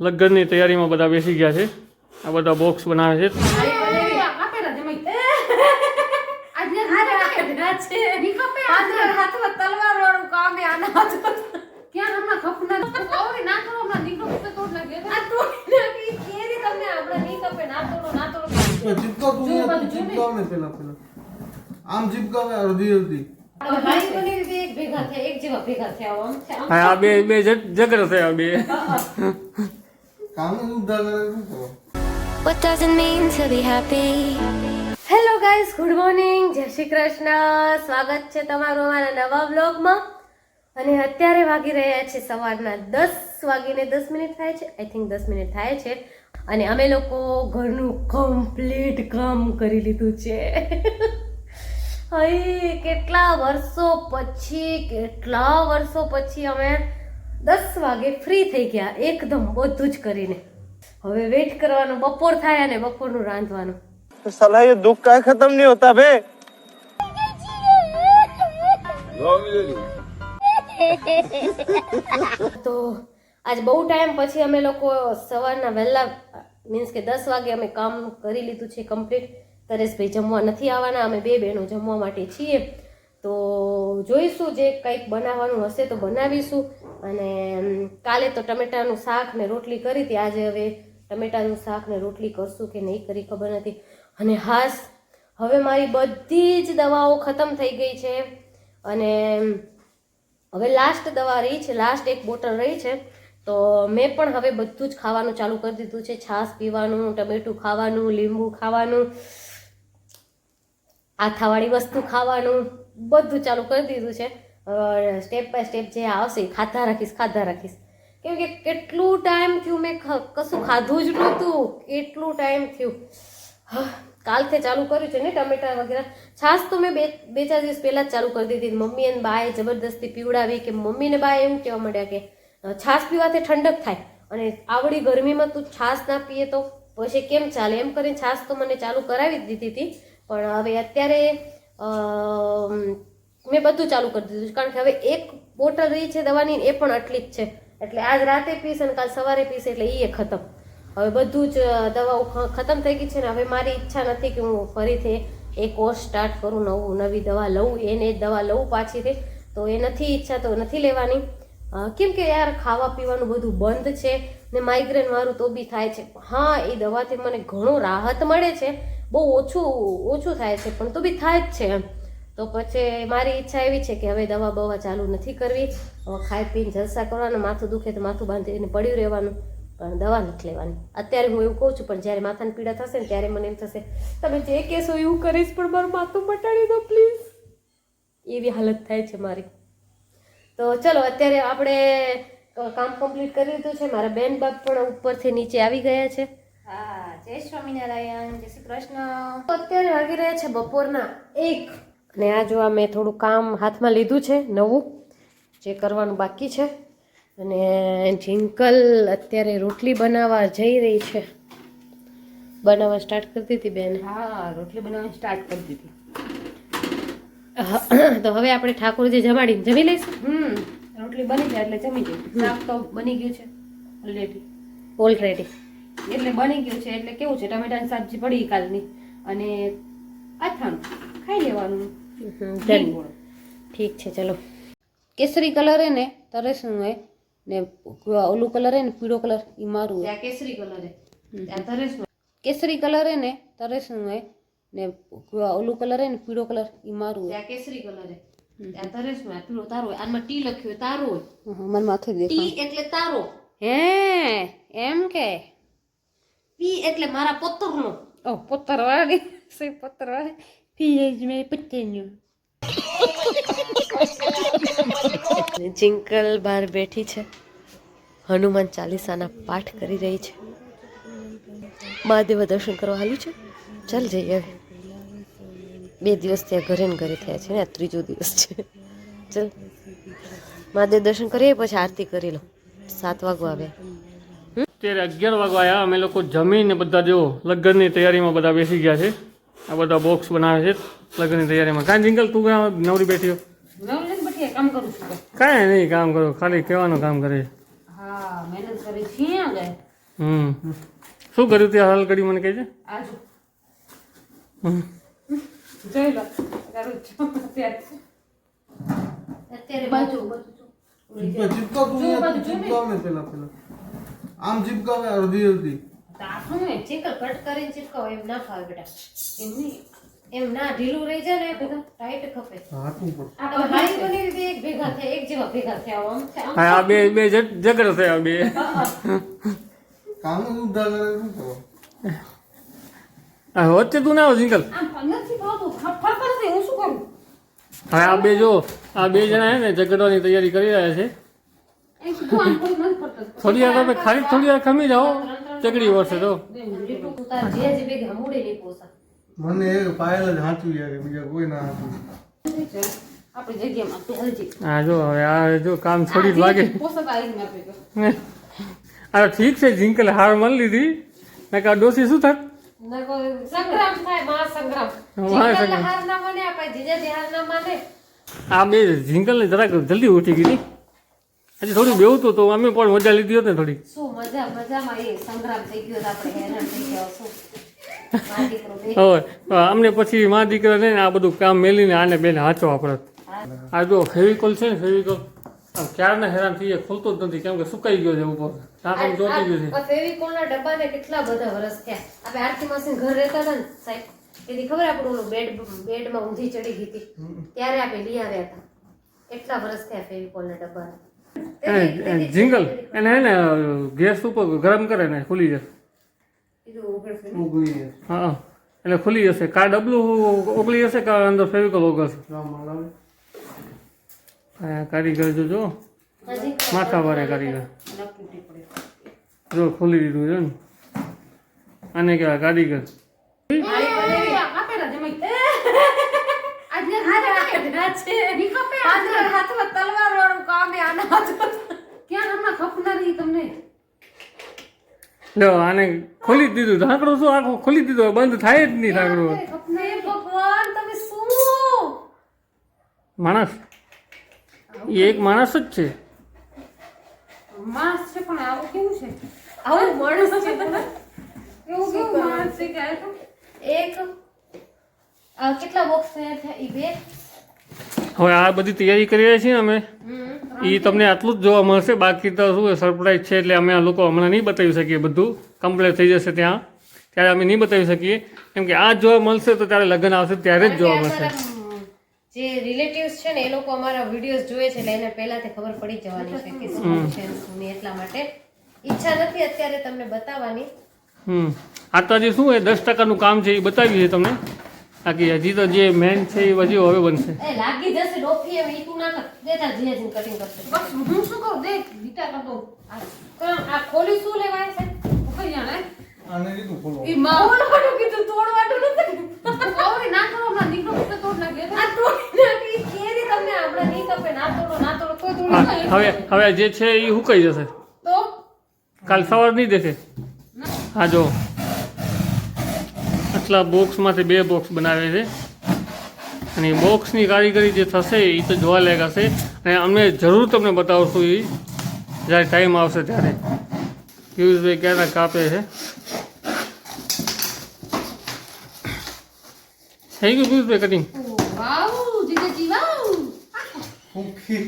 લગ્નની તૈયારીમાં બધા બેસી ગયા છે. આ બધા બોક્સ બનાવે છે. આમ ચિપકાવે અડધી અડધી આ બે બે જગ્ર ઝઘડો થયા બે કામ જ ઉદ્ધાર કરે શું કરો What does it mean to be happy? Hello guys good morning જય શ્રી કૃષ્ણ. સ્વાગત છે તમારું અમારા નવા વ્લોગમાં. અને અત્યારે વાગી રહ્યા છે સવારના દસ વાગીને દસ મિનિટ થાય છે. આઈ થિંક દસ મિનિટ થાય છે. અને અમે લોકો ઘરનું કમ્પ્લીટ કામ કરી લીધું છે. હઈ કેટલા વર્ષો પછી કેટલા વર્ષો પછી અમે દસ વાગે ફ્રી થઈ ગયા એકદમ બધું જ કરીને. હવે વેટ કરવાનું બપોર થાય અને બપોરનું રાંધવાનું. સલાહ દુઃખ કાંઈ ખતમ નહીં હોતા ભે. તો આજ બહુ ટાઈમ પછી અમે લોકો સવારના વહેલા મીન્સ કે દસ વાગે અમે કામ કરી લીધું છે કમ્પ્લીટ તરેશભાઈ જમવા નથી આવવાના અમે બે બહેનો જમવા માટે છીએ. તો જોઈશું જે કંઈક બનાવવાનું હશે તો બનાવીશું. અને કાલે તો ટમેટાનું શાક ને રોટલી કરી હતી. આજે હવે ટમેટાનું શાક ને રોટલી કરશું કે નહીં કરી ખબર નથી. અને હાસ, હવે મારી બધી જ દવાઓ ખતમ થઈ ગઈ છે. અને હવે લાસ્ટ દવા રહી છે લાસ્ટ એક બોટલ રહી છે. તો મેં પણ હવે બધું જ ખાવાનું ચાલુ કરી દીધું છે. છાશ પીવાનું, ટમેટું ખાવાનું, લીંબુ ખાવાનું, આથાવાળી વસ્તુ ખાવાનું, બધું ચાલુ કરી દીધું છે. સ્ટેપ બાય સ્ટેપ જે આવશે ખાતા રાખીશ ખાતા રાખીશ. કેમ કે કેટલું ટાઈમ થયું મેં કશું ખાધું જ નહોતું. કેટલું ટાઈમ થયું. કાલથી ચાલુ કર્યું છે ને ટમેટા વગેરે. છાશ તો મેં બે બે ચાર દિવસ પહેલાં જ ચાલુ કરી દીધી. મમ્મી અને બાએ જબરદસ્તી પીવડાવી કે મમ્મીને બાએ એવું કહેવા માંડ્યા કે છાશ પીવાથી ઠંડક થાય. અને આવડી ગરમીમાં તું છાશ ના પીએ તો પછી કેમ ચાલે? એમ કરીને છાશ તો મને ચાલુ કરાવી દીધી હતી. પણ હવે અત્યારે મેં બધું ચાલુ કરી દીધું છે. કારણ કે હવે એક બોટલ રહી છે દવાની એ પણ આટલી જ છે. એટલે આજ રાતે પીશ અને કાલ સવારે પીશ એટલે એ ખતમ. હવે બધું જ દવાઓ ખતમ થઈ ગઈ છે ને હવે મારી ઈચ્છા નથી કે હું ફરીથી એક કોર્સ સ્ટાર્ટ કરું, નવું, નવી દવા લઉં, એને દવા લઉં પાછીથી. તો એ નથી ઈચ્છા, તો નથી લેવાની. કેમ કે યાર ખાવા પીવાનું બધું બંધ છે ને માઇગ્રેન વાળું તો બી થાય છે. હા, એ દવાથી મને ઘણું રાહત મળે છે. બહુ ઓછું ઓછું થાય છે, પણ તો બી થાય જ છે એમ. તો પછી મારી ઈચ્છા એવી છે કે હવે દવા બવા ચાલુ નથી કરવી. હવે ખાઈ પીને જલસા કરવાના માથું દુખે તો માથું બાંધીને પડ્યું રહેવાનું. પણ દવા નથી લેવાની. અત્યારે હું એવું કહું છું પણ જ્યારે માથાની પીડા થશે ને ત્યારે મને એમ થશે તમે જે કહેશો એવું કરીશ પણ મારું માથું મટાડી દો પ્લીઝ એવી હાલત થાય છે મારી. તો ચલો અત્યારે આપણે કામ કમ્પ્લીટ કરી લીધું છે. મારા બેન બાપ પણ ઉપરથી નીચે આવી ગયા છે. હા જય સ્વામિનારાયણ જય શ્રી કૃષ્ણ. અત્યારે વાગી રહ્યા છે બપોરના એક. અને આ જો આ મેં થોડું કામ હાથમાં લીધું છે નવું જે કરવાનું બાકી છે. અને જિંકલ અત્યારે રોટલી બનાવવા જઈ રહી છે. બનાવવા સ્ટાર્ટ કરતી હતી બેન. હા રોટલી બનાવવાની સ્ટાર્ટ કરતી હતી તો હવે આપણે ઠાકોરજી જમાડીને જમી લઈશું. હમ રોટલી બની જાય એટલે જમી જાય શાક તો બની ગયું છે ઓલરેડી ઓલરેડી એટલે બની ગયું છે એટલે કેવું છે ટમેટાની સબ્જી પડી કાલની. અને અથાણું ખાઈ લેવાનું. ડન ઠીક છે ચલો. કેસરી કલર હે ને તરસનું હે. ને ઓલું કલર હે ને પીળો કલર એ મારું હે. કેસરી કલર હે. તરેસનું કેસરી કલર હે ને તરસનું હે. ને ઓલું કલર હે ને પીળો કલર એ મારું હે. કેસરી કલર ત્યાં તરેસનું પીળો તારો હોય આમાં ટી લખ્યું હોય તારો હોય મને માથું દેખાય. ટી એટલે તારો. હે એમ કે? પી એટલે મારા પોતરનો. ઓ પોતરવાળી વાળી સે પત્તર વાળી પીએજ મેં પત્તેન્યું જિંકલ બહાર બેઠી છે. હનુમાન ચાલીસાના પાઠ કરી રહી છે. મહાદેવ દર્શન કરવા હાલ્યું છે. ચાલ જઈએ બે દિવસ ત્યાં ઘરે ને ઘરે થયા છે ને આ ત્રીજો દિવસ છે. ચાલ. મહાદેવ દર્શન કરીએ પછી આરતી કરી લો. સાત વાગવા આવે. અત્યારે અગિયાર વાગવા આવ્યા. અમે લોકો જમીને બધા જો લગ્નની તૈયારીમાં બધા બેસી ગયા છે. આ બધા બોક્સ બનાવે છે લગ્નની તૈયારીમાં કાંઈ જિંગલ તું કાં નવરી બેઠી કાંઈ નહીં કામ કરો ખાલી કહેવાનું કામ કરે છે હા મહેનત કરી છીએ ગયે હમ શું કર્યું ત્યાં હાલ કરી મને કહેજે આમ જીપકાવે અડધી અડધી તો આ શું કટ કરીને ચીપકાવો એમ ના ફાવે બેટા. એમ નહીં. એમ ના ઢીલું રહી જાય ને બધા ટાઈટ ખપે. હવે હાઈ બની રીતે એક ભેગા થયા એક જેવા ભેગા થયા આમ હા આ બે બે જ- ઝઘડો થયા બે. કામ જ ઉધા કરે શું કરો? હા વચ્ચે તું ના આવ જિંકલ આમ નથી ભાવતું. ફ- ફરતા હું શું કરું? હવે આ બે જો આ બે જણા હે ને ઝઘડવાની તૈયારી કરી રહ્યા છે. એમ થોડી વાર તમે ખાલી થોડી વાર ખમી જાઓ. ચકડી વર્ષે તો. મને એ પાયલ જ હાચું યાર બીજા કોઈ ના હાચું હા જો હવે આ જો કામ થોડી જ લાગે. આ ઠીક છે જિંકલ હાર મળી લીધી. નકર આ ડોસી શું થાત? સંગ્રામ થાય મહા સંગ્રામ મહા જીવનના સંગ્રામ. હાર ના માને આપણે જીજાજી હાર ના માને. આ બે જિંકલને જરાક જલ્દી ઉઠી ગઈ હજી થોડું બેવતું તો અમે પણ મજા લીધી હતી થોડી. શું મજા? મજામાં એ સંગ્રામ થઈ ગયો આપણે હેરાન થઈ ગયા શું મારા દીકરો બે હવે અમને પછી મા દીકરા ને આ બધું કામ મેલીને આને બેન હાચો આપણે આ જો ફેવિકોલ છે ને ફેવિકોલ આમ ક્યારના હેરાન થઈએ ખુલતો જ નથી કેમ કે સુકાઈ ગયો છે ઉપર. ઢાંકણ ચોટી ગયું છે. ફેવિકોલના ડબ્બાને કેટલા બધા વર્ષ થયા? આપણે આરતી માસી ઘર રહેતા હતા ને સાહેબ તેથી ખબર આપણે ઓલું બેડ બેડમાં ઊંધી ચડી ગઈ હતી. ત્યારે આપણે લઈ આવ્યા હતા. કેટલા વર્ષ થયા ફેવિકોલના ડબ્બાને? એને જિંગલ એને હે ને ગેસ ઉપર ગરમ કરે ને ખુલી જશે હા એટલે ખુલી જશે કા ડબલું ઓગળી જશે કા અંદર ફેવિકોલ ઓગળશે કારીગર જો જો માથા વારે કારીગર જો ખોલી દીધું છે ને આને કેવા કારીગર આજે. હાથમાં તલવાર કામ આના. ક્યાં હમણાં ખપનારી તમને? જો આને ખોલી દીધું. ઢાંકણું શું આખું ખોલી દીધું? બંધ થાય જ નહીં ઢાંકણું. હે ભગવાન તમે શું? માણસ. એ એક માણસ જ છે. માણસ છે પણ આવું કેવું છે? આવું માણસ છે તમે એવું કેવું માણસ છે કે એક આ કેટલા બોક્સ થયા? છે એ બે? હવે આ બધી તૈયારી કરી રહ્યા છીએ અમે? એ તમને આટલું જ જોવા મળશે. બાકી તો શું સરપ્રાઈઝ છે એટલે અમે આ લોકો હમણાં નહીં બતાવી શકીએ. બધું કમ્પ્લીટ થઈ જશે ત્યાં. ત્યારે અમે નહીં બતાવી શકીએ. કેમ કે આ જોવા મળશે તો ત્યારે લગ્ન આવશે ત્યારે જ જોવા મળશે. જે રિલેટિવ્સ છે ને એ લોકો અમારા વિડીયોઝ જોવે છે એટલે એને પહેલાથી ખબર પડી જવાની છે કે શું છે શું એટલા માટે. ઈચ્છા નથી અત્યારે તમને બતાવવાની. હમ. આ તો હજી શું એ દસ ટકાનું કામ છે એ બતાવીએ તમને? બાકી હજી તો જે મેન છે એ હજી હવે બનશે. એ લાગી જશે ડોફી એમ તું ના કર. દેતા જીજાજીને કટિંગ કરશે. બસ હું શું કહું? દે વિચાર કરતો આ આ ખોલી શું લેવાય છે? કઈ જાણે આને કીધું ખોલો. એ માં ખોલવાનું કીધું તોડવાનું નથી. ઓરી ના કરો ના નીકળો તો તોડ નાખી આ તોડી નાખી કેરી તમને આપણે નહીં કપે ના તોડો ના તોડો કોઈ તોડી હવે હવે જે છે એ હુકાઈ જશે. તો? કાલ સવાર નહીં દેખે? હા જો. આટલા બોક્સમાંથી બે બોક્સ બનાવે છે. અને બોક્સની કારીગરી જે થશે એ તો જોવા લાયક હશે. અને અમે જરૂર તમને બતાવશું એ જ્યારે ટાઈમ આવશે ત્યારે. પિયુષભાઈ ક્યાંના કાપે છે? થઈ ગયું પિયુષભાઈ કટિંગ વાવ જીજાજી વાવ ભૂખી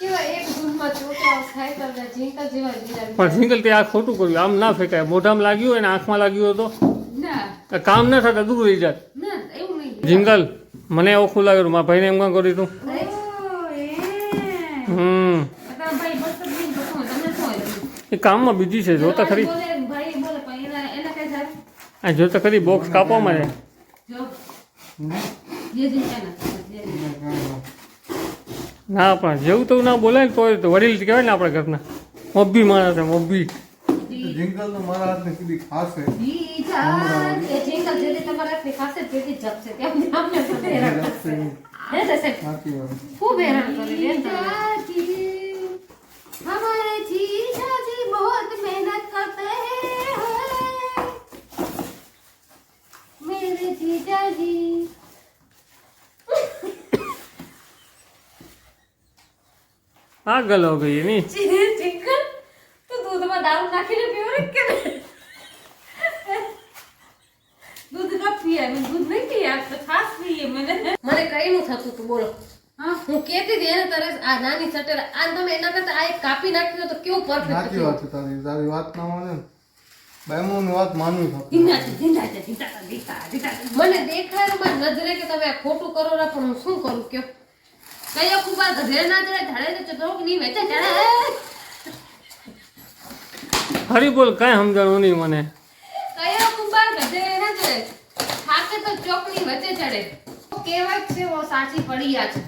કેવા એક ધૂનમાં છોકરાઓ સાયકલ ને જીંકલ જેવા જીજા પણ સિંગલ તે આ ખોટું કર્યું. આમ ના ફેંકાય. મોઢામાં લાગ્યું અને આંખમાં લાગ્યું તો? ના. કામ ન થતા દૂર રહી જાય. ના એવું નહીં. જિંગલ મને ઓખું લાગ્યું મારા ભાઈને એમ કાં કર્યું તું. એ. હમ? એ કામમાં બીજી છે. જોતા ખરી. બોલે, ભાઈ બોલે પણ એના એના કઈ જાય આ જોતા ખરી બોક્સ જીજાજી ક્યાં ના પણ જેવું તેવું ના બોલાય ને તોય તો વડીલ કહેવાય ને આપણા ઘરના. મબ્બી માણસ છે મબ્બી જિંગલ તો મારા હાથને કીધી ખાસ છે એ જેથી તમારા હાથની ખાસે જેથી જપશે. તેમ અમને પણ હેરાન કરશે. હે ને સાહેબ સાચી વાત. ખૂબ હેરાન કરી લે તમે. પાગલ હો ગઈ એની. દૂધમાં દારૂ નાખીને પીવો ને કે દૂધ કપ પીએ મને દૂધ નહીં પીએ આ તો છાશ પીએ મને. મને કઈ નું થતું તું બોલો. હું? કેતી હતી એને તરસ આ નાની સટેલા આ તમે એના કરતા આ એક કાપી નાખ્યો તો કેવું પરફેક્ટ નાખી વાત છે તારી તારી વાત ના માને બાયમોની વાત માનવી છે છે. મને દેખાય મારી નજરે કે તમે આ ખોટું કરો ના પણ હું શું કરું કયો? કયો કુબા ઘરે ના ચડે ધડે તો ચતરો ની વેચે ચડે હરી બોલ કાંઈ સમજાણું નહીં મને. કયો કુંભાર ઘરે ના ચડે થાકે તો ચોકની વચ્ચે ચડે. કહેવત છે ઓ સાચી પડી આ છે.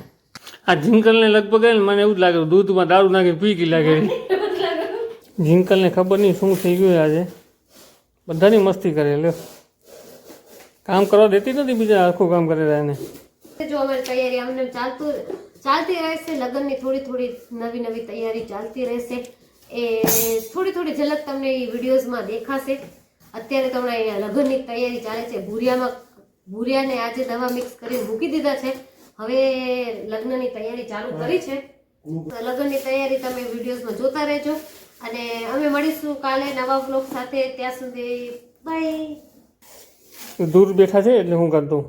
આ ઝિંકલને લગભગ મને એવું જ લાગે દૂધમાં દારૂ નાખી પી ગઈ લાગે. ઝિંકલને ખબર નહીં શું થઈ ગયું આજે. બધાની મસ્તી કરે લ્યો. કામ કરવા દેતી નથી બીજા આખું કામ કરે એને. જો અમારી તૈયારી અમને ચાલતું ચાલતી રહેશે, લગ્નની થોડી થોડી નવી નવી તૈયારી ચાલતી રહેશે. એ થોડી થોડી ઝલક તમને એ વિડીયોઝમાં દેખાશે. અત્યારે તો હમણાં અહીંયા લગ્નની તૈયારી ચાલે છે. ભૂરિયામાં, ભૂરિયાને આજે દવા મિક્સ કરીને મૂકી દીધા છે. હવે લગ્નની તૈયારી ચાલુ કરી છે. લગ્નની તૈયારી તમે વિડીયોઝમાં જોતા રહેજો. અને અમે મળીશું કાલે નવા બ્લોગ સાથે. ત્યાં સુધી બાય દૂર બેઠા છે એટલે હું કરતું.